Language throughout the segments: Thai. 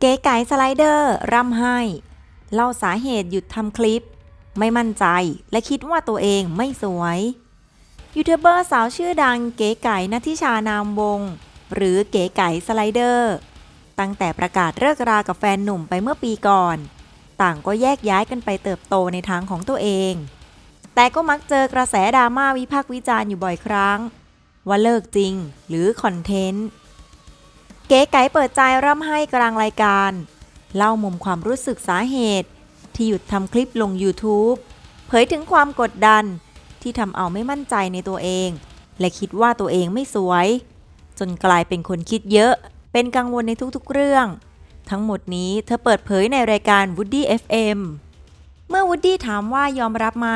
เก๋ไก๋สไลเดอร์ร่ำไห้ เล่าสาเหตุหยุดทำคลิป ไม่มั่นใจและคิดว่าตัวเองไม่สวย ยูทูบเบอร์สาวชื่อดังเก๋ไก่นัทิชานามวงศ์หรือเก๋ไก่สไลเดอร์ ตั้งแต่ประกาศเลิกรากับแฟนหนุ่มไปเมื่อปีก่อน ต่างก็แยกย้ายกันไปเติบโตในทางของตัวเอง แต่ก็มักเจอกระแสดราม่าวิพากษ์วิจารณ์อยู่บ่อยครั้ง ว่าเลิกจริงหรือคอนเทนต์ เก๋ไก๋เปิดใจร่ำไห้กลางรายการ เล่ามุมความรู้สึกสาเหตุ ที่หยุดทำคลิปลง YouTube เผยถึงความกดดันที่ทำเอาไม่มั่นใจในตัวเอง และคิดว่าตัวเองไม่สวย จนกลายเป็นคนคิดเยอะ เป็นกังวลในทุกๆเรื่อง ทั้งหมดนี้เธอเปิดเผยในรายการ Woody FM เมื่อ Woody ถามว่ายอมรับไหม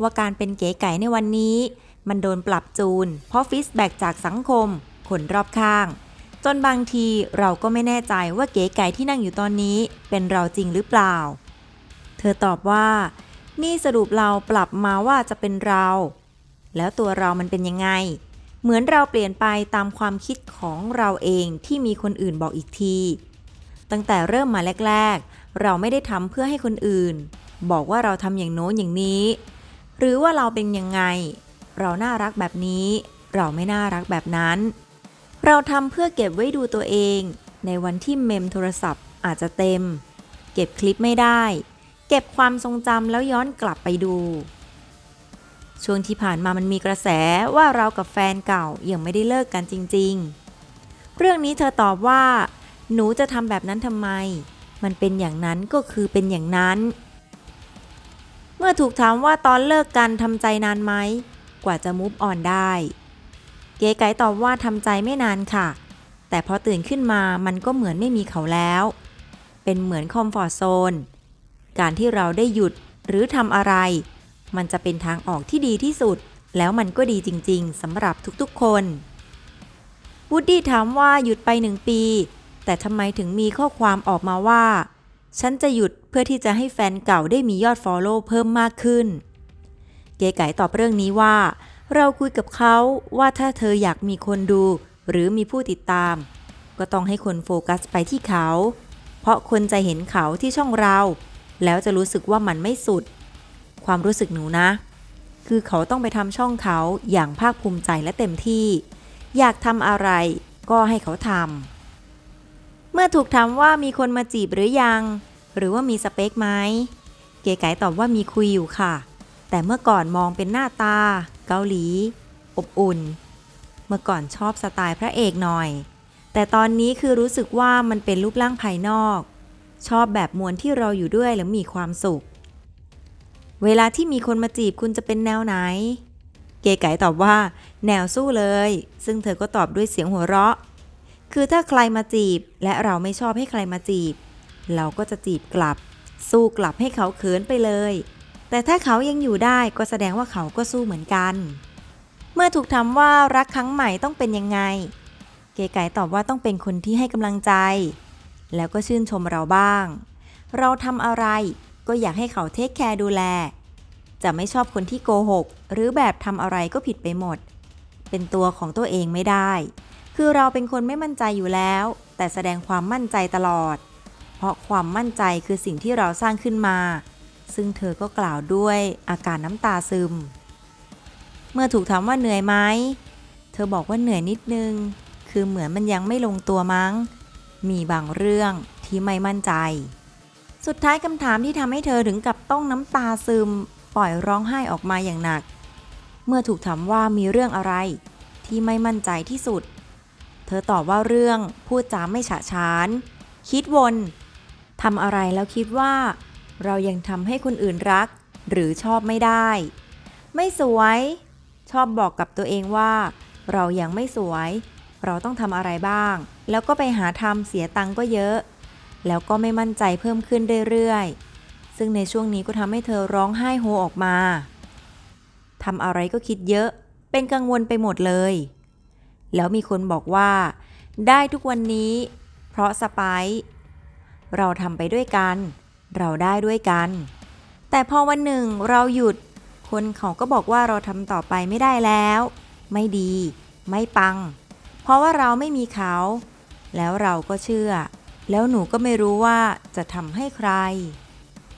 ว่าการเป็นเก๋ไก่ในวันนี้ มันโดนปรับจูน เพราะฟีดแบ็กจากสังคม คนรอบข้าง จนบางทีเราก็ไม่แน่ใจว่าเก๋ไก่ที่นั่งอยู่ตอนนี้ เป็นเราจริงหรือเปล่า เธอตอบว่า นี่สรุปเราปรับมาว่าจะเป็นเรา แล้วตัวเรามันเป็นยังไง เหมือนเราเปลี่ยนไปตามความคิดของเราเองที่มีคนอื่นบอกอีกที ตั้งแต่เริ่มมาแรก ๆ เราไม่ได้ทำเพื่อให้คนอื่น บอกว่าเราทำอย่างโน้นอย่างนี้ หรือว่าเราเป็นยังไง เราน่ารักแบบนี้ เราไม่น่ารักแบบนั้น เราทำเพื่อเก็บไว้ดูตัวเอง ในวันที่เมมโทรศัพท์อาจจะเต็ม เก็บคลิปไม่ได้ เก็บความทรงจำแล้วย้อนกลับไปดู ช่วงที่ผ่านมามันมีกระแสว่าเรากับแฟนเก่ายังไม่ได้เลิกกันจริง ๆ เรื่องนี้เธอตอบว่า หนูจะทำแบบนั้นทำไม มันเป็นอย่างนั้นก็คือเป็นอย่างนั้น เมื่อถูกถามว่าตอนเลิกกันทำใจนานไหม กว่าจะมุฟออนได้ เก๋ไก๋ตอบว่าทำใจไม่นานค่ะ แต่พอตื่นขึ้นมามันก็เหมือนไม่มีเขาแล้ว เป็นเหมือนคอมฟอร์ z โซน การที่เราได้หยุดหรือทำอะไร มันจะเป็นทางออกที่ดีที่สุด แล้วมันก็ดีจริง ๆสำหรับทุกๆคนวูดดี้ถามว่าหยุดไปหนึ่งปี แต่ทำไมถึงมีข้อความออกมาว่า ฉันจะหยุดเพื่อที่จะให้แฟนเก่าได้มียอดฟอลโล่เพิ่มมากขึ้น เก๋ไก่ตอบเรื่องนี้ว่า เราคุยกับเขาว่าถ้าเธออยากมีคนดู หรือมีผู้ติดตาม ก็ต้องให้คนโฟกัสไปที่เขา เพราะคนจะเห็นเขาที่ช่องเรา แล้วจะรู้สึกว่ามันไม่สุด ความรู้สึกหนูนะ คือเขาต้องไปทำช่องเขาอย่างภาคภูมิใจและเต็มที่ อยากทำอะไรก็ให้เขาทำเมื่อถูกถามว่ามีคนมาจีบหรือยัง หรือว่ามีสเปคไหมเก๋ไก๋ตอบว่ามีคุยอยู่ค่ะ แต่เมื่อก่อนมองเป็นหน้าตา เกาหลี อบอุ่น เมื่อก่อนชอบสไตล์พระเอกหน่อย แต่ตอนนี้คือรู้สึกว่ามันเป็นรูปร่างภายนอก ชอบแบบมวลที่เราอยู่ด้วยแล้วมีความสุข เวลาที่มีคนมาจีบคุณจะเป็นแนวไหน เก๋ไก๋ตอบว่า แนวสู้เลย ซึ่งเธอก็ตอบด้วยเสียงหัวเราะ คือถ้าใครมาจีบ และเราไม่ชอบให้ใครมาจีบ เราก็จะจีบกลับ สู้กลับให้เขาเขินไปเลย แต่ถ้าเขายังอยู่ได้ก็แสดงว่าเขาก็สู้เหมือนกัน เมื่อถูกถามว่ารักครั้งใหม่ต้องเป็นยังไง เก๋ไก๋ตอบว่าต้องเป็นคนที่ให้กำลังใจ แล้วก็ชื่นชมเราบ้าง เราทำอะไรก็อยากให้เขาเทคแคร์ดูแล จะไม่ชอบคนที่โกหก หรือแบบทำอะไรก็ผิดไปหมด เป็นตัวของตัวเองไม่ได้ คือเราเป็นคนไม่มั่นใจอยู่แล้ว แต่แสดงความมั่นใจตลอด เพราะความมั่นใจคือสิ่งที่เราสร้างขึ้นมา ซึ่งเธอก็กล่าวด้วยอาการน้ำตาซึม เมื่อถูกถามว่าเหนื่อยไหม เธอบอกว่าเหนื่อยนิดนึง คือเหมือนมันยังไม่ลงตัวมั้ง มีบางเรื่องที่ไม่มั่นใจ สุดท้ายคำถามที่ทำให้เธอถึงกับต้องน้ำตาซึม ปล่อยร้องไห้ออกมาอย่างหนัก เมื่อถูกถามว่ามีเรื่องอะไรที่ไม่มั่นใจที่สุด เธอตอบว่าเรื่องพูดจาไม่ฉะฉาน คิดวนทำอะไรแล้วคิดว่า เรายังทำให้คนอื่นรัก หรือชอบไม่ได้ ไม่สวย ชอบบอกกับตัวเองว่า เรายังไม่สวย เราต้องทำอะไรบ้าง แล้วก็ไปหาทำเสียตังก็เยอะ แล้วก็ไม่มั่นใจเพิ่มขึ้นเรื่อยๆ ซึ่งในช่วงนี้ก็ทำให้เธอร้องไห้โฮออกมาทำอะไรก็คิดเยอะ เป็นกังวลไปหมดเลย แล้วมีคนบอกว่า ได้ทุกวันนี้ เพราะสไปเราทำไปด้วยกัน เราได้ด้วยกัน แต่พอวันหนึ่งเราหยุด คนเขาก็บอกว่าเราทำต่อไปไม่ได้แล้ว ไม่ดี ไม่ปัง เพราะว่าเราไม่มีเขา แล้วเราก็เชื่อ แล้วหนูก็ไม่รู้ว่าจะทำให้ใคร